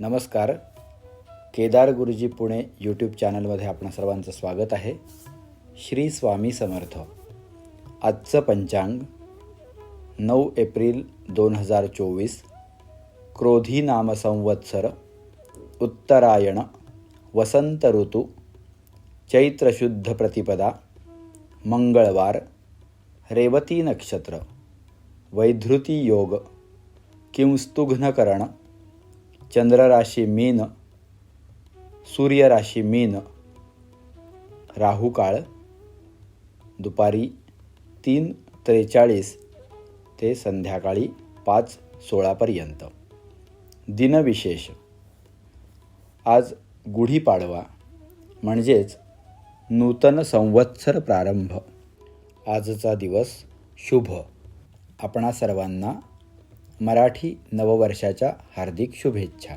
नमस्कार. केदार गुरुजी पुणे यूट्यूब चॅनलमध्ये आपणा सर्वांचं स्वागत आहे. श्री स्वामी समर्थ. आजचं पंचांग नऊ एप्रिल दोन हजार चोवीस क्रोधी नाम संवत्सर उत्तरायण वसंत ऋतू चैत्रशुद्ध प्रतिपदा मंगळवार रेवती नक्षत्र वैधृती योग किंस्तुघ्नकरण चंद्रराशी मीन सूर्यराशी मीन राहू काळ दुपारी तीन त्रेचाळीस ते संध्याकाळी पाच सोळापर्यंत. दिनविशेष. आज गुढीपाडवा म्हणजेच नूतन संवत्सर प्रारंभ. आजचा दिवस शुभ. आपणा सर्वांना मराठी नववर्षाच्या हार्दिक शुभेच्छा.